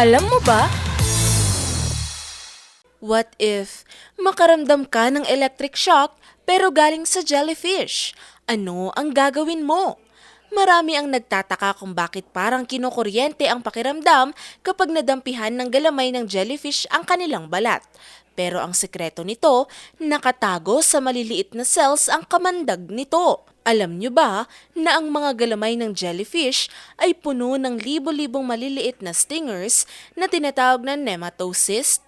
Alam mo ba? What if makaramdam ka ng electric shock pero galing sa jellyfish? Ano ang gagawin mo? Marami ang nagtataka kung bakit parang kinukuryente ang pakiramdam kapag nadampihan ng galamay ng jellyfish ang kanilang balat. Pero ang sekreto nito, nakatago sa maliliit na cells ang kamandag nito. Alam nyo ba na ang mga galamay ng jellyfish ay puno ng libo-libong maliliit na stingers na tinatawag na nematocyst?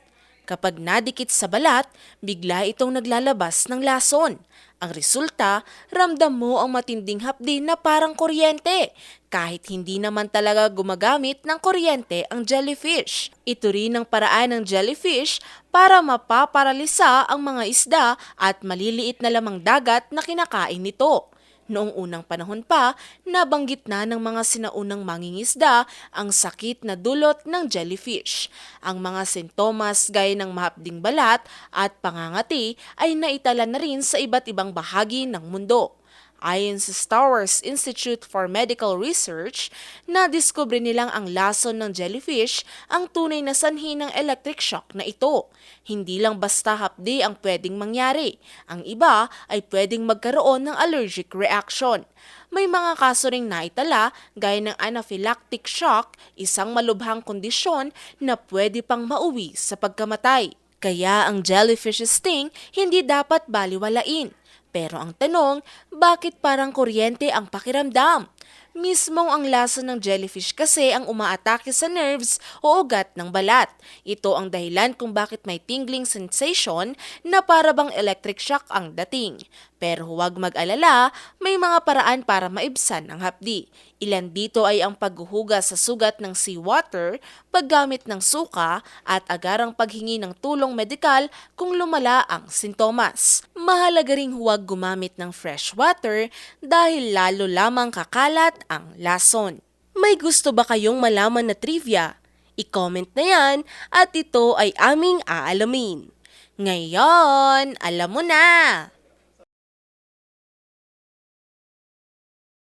Kapag nadikit sa balat, bigla itong naglalabas ng lason. Ang resulta, ramdam mo ang matinding hapdi na parang kuryente, kahit hindi naman talaga gumagamit ng kuryente ang jellyfish. Ito rin ang paraan ng jellyfish para mapaparalisa ang mga isda at maliliit na lamang dagat na kinakain nito. Noong unang panahon pa, nabanggit na ng mga sinaunang mangingisda ang sakit na dulot ng jellyfish. Ang mga sintomas gaya ng mahapding balat at pangangati ay naitala na rin sa iba't ibang bahagi ng mundo. Ayon sa Star Wars Institute for Medical Research, nadiskubre nilang ang lason ng jellyfish ang tunay na sanhi ng electric shock na ito. Hindi lang basta hapdi ang pwedeng mangyari. Ang iba ay pwedeng magkaroon ng allergic reaction. May mga kaso ring naitala gaya ng anaphylactic shock, isang malubhang kondisyon na pwede pang mauwi sa pagkamatay. Kaya ang jellyfish sting hindi dapat baliwalain. Pero ang tanong, bakit parang kuryente ang pakiramdam? Mismong ang lasa ng jellyfish kasi ang umaatake sa nerves o ugat ng balat. Ito ang dahilan kung bakit may tingling sensation na para bang electric shock ang dating. Pero huwag mag-alala, may mga paraan para maibsan ang hapdi. Ilan dito ay ang paghuhugas sa sugat ng seawater, paggamit ng suka, at agarang paghingi ng tulong medikal kung lumala ang sintomas. Mahalaga ring huwag gumamit ng fresh water dahil lalo lamang kakalat ang lason. May gusto ba kayong malaman na trivia? I-comment na yan at ito ay aming aalamin. Ngayon, alam mo na!